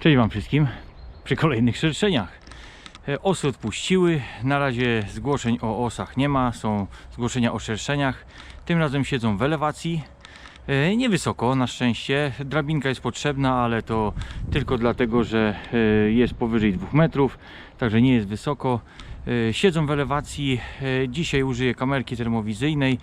Cześć Wam wszystkim przy kolejnych szerszeniach. E, Osy odpuściły, na razie zgłoszeń o osach nie ma, są zgłoszenia o szerszeniach. Tym razem siedzą w elewacji, E, niewysoko na szczęście. Drabinka jest potrzebna, ale to tylko dlatego, że e, jest powyżej 2 metrów, także nie jest wysoko. Siedzą w elewacji, dzisiaj użyję kamerki termowizyjnej,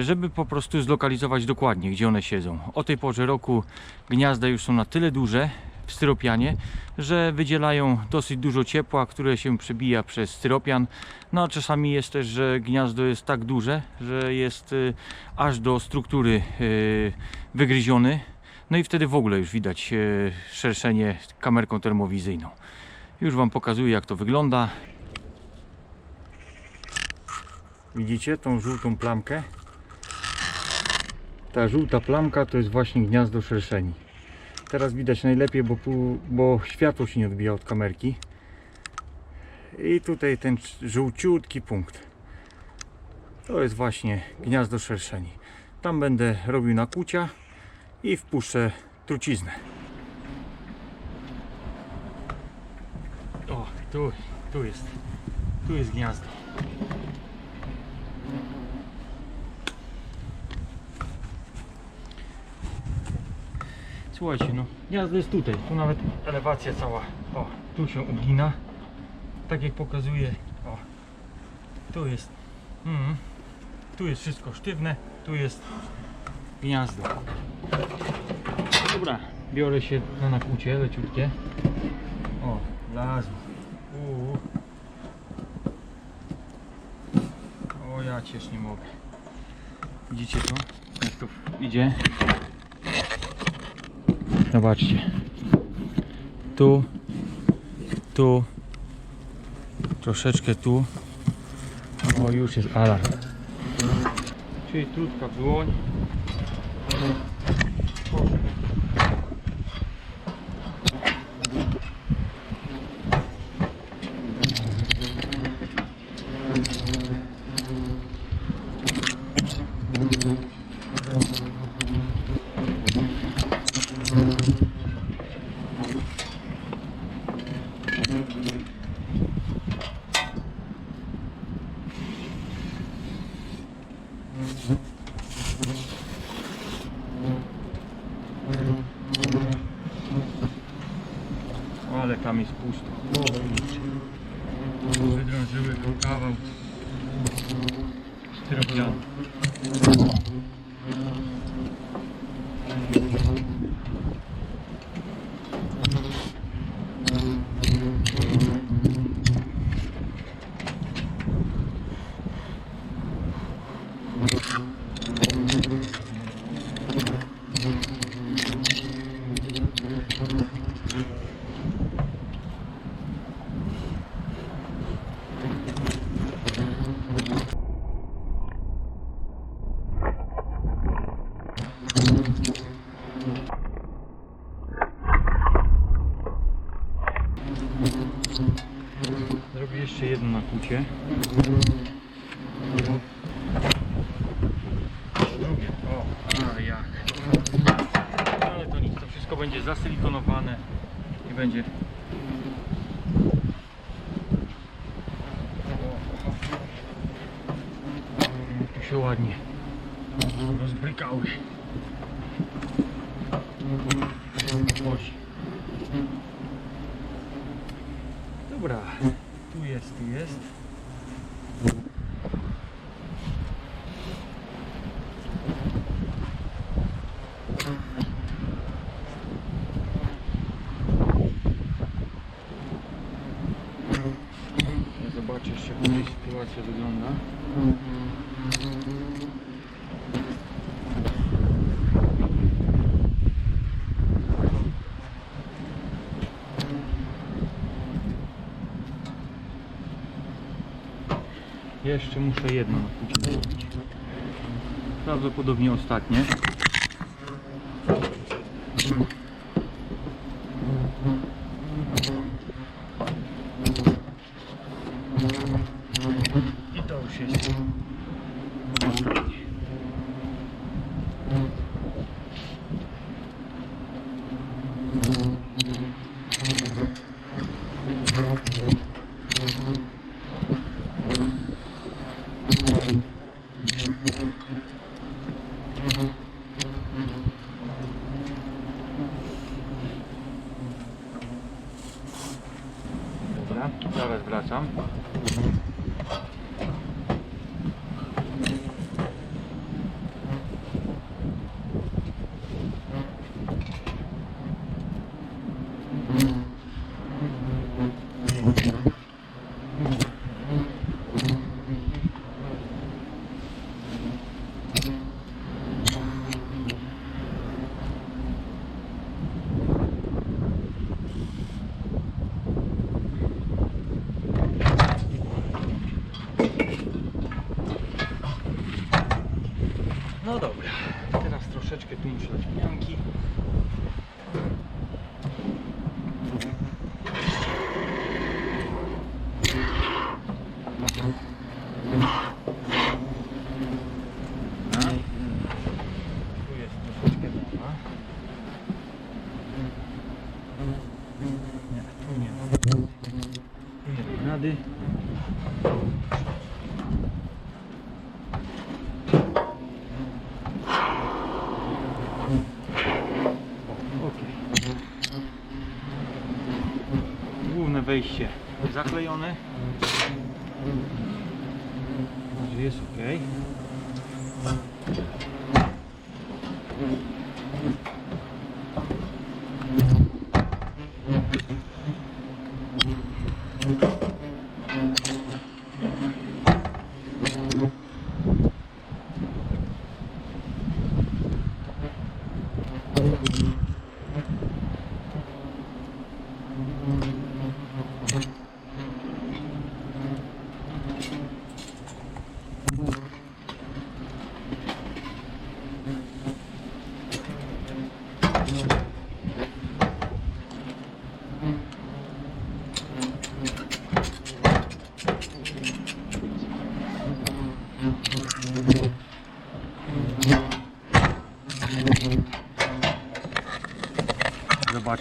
żeby po prostu zlokalizować dokładnie, gdzie one siedzą. O tej porze roku gniazda już są na tyle duże w styropianie, że wydzielają dosyć dużo ciepła, które się przebija przez styropian. No a czasami jest też, że gniazdo jest tak duże, że jest y, aż do struktury y, wygryziony. No i wtedy w ogóle już widać y, szerszenie kamerką termowizyjną. Już Wam pokazuję jak to wygląda. Widzicie tą żółtą plamkę? Ta żółta plamka to jest właśnie gniazdo szerszeni. Teraz widać najlepiej, bo, bo światło się nie odbija od kamerki. I tutaj ten żółciutki punkt. To jest właśnie gniazdo szerszeni. Tam będę robił nakłucia i wpuszczę truciznę. O, tu, tu jest. Tu jest gniazdo. Słuchajcie, no gniazdo jest tutaj, tu nawet elewacja cała, o, tu się ugina, tak jak pokazuje, o, tu jest, mm, tu jest wszystko sztywne, tu jest gniazdo. Dobra, biorę się na nakłucie leciutkie, o, Uuu. o ja cię nie mogę, widzicie to, jak to idzie, Zobaczcie. Tu, tu, troszeczkę tu. O, już jest alarm. Czyli krótka dłoń. Ale tam jest pusto. Wydrążyły go kawał nakłucie. Drugie. O, to nic, to wszystko będzie zasilikonowane i będzie. Tu się ładnie rozbrykały. Dobra, tu jest, tu jest. Jeszcze jak tutaj sytuacja wygląda. Jeszcze muszę jedno nakłucie zrobić. Prawdopodobnie ostatnie. I to już jest ostatnie. Dobra, zaraz wracam. No dobra, teraz troszeczkę tuńczę odmianki. Tu jest troszeczkę dawa. Nie, tu nie ma. Tu nie ma rady. Okej. Główne wejście zaklejone. Także jest ok.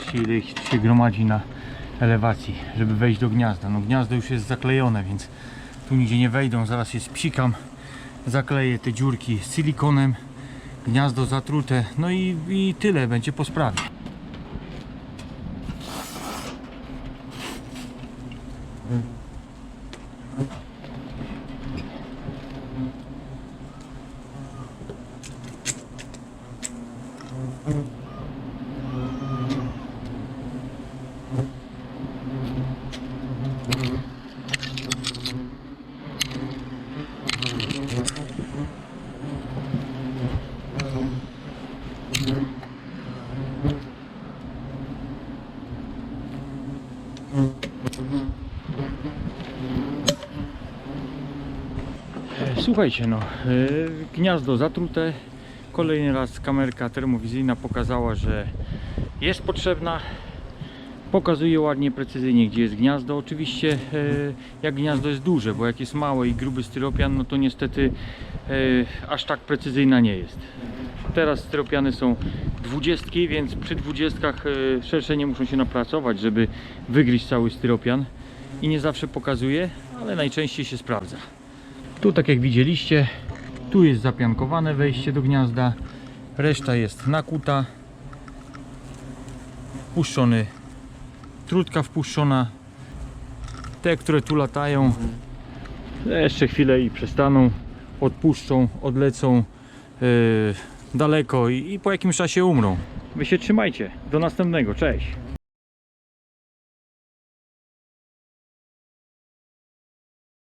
Zobaczcie ile ich się gromadzi na elewacji, żeby wejść do gniazda. No gniazdo już jest zaklejone, więc tu nigdzie nie wejdą. Zaraz je spsikam, zakleję te dziurki silikonem, gniazdo zatrute, no i, i tyle, będzie po sprawie. Słuchajcie, no, e, gniazdo zatrute. Kolejny raz kamerka termowizyjna pokazała, że jest potrzebna. Pokazuje ładnie, precyzyjnie, gdzie jest gniazdo. Oczywiście, e, jak gniazdo jest duże, bo jak jest małe i gruby styropian, no to niestety e, aż tak precyzyjna nie jest. Teraz styropiany są dwudziestki, więc przy dwudziestkach e, szerszenie muszą się napracować, żeby wygryźć cały styropian. I nie zawsze pokazuje, ale najczęściej się sprawdza. Tu tak jak widzieliście, tu jest zapiankowane wejście do gniazda, reszta jest nakuta, puszczony, trutka wpuszczona, te, które tu latają, jeszcze chwilę i przestaną, odpuszczą, odlecą yy, daleko i, i po jakimś czasie umrą. Wy się trzymajcie, do następnego, cześć!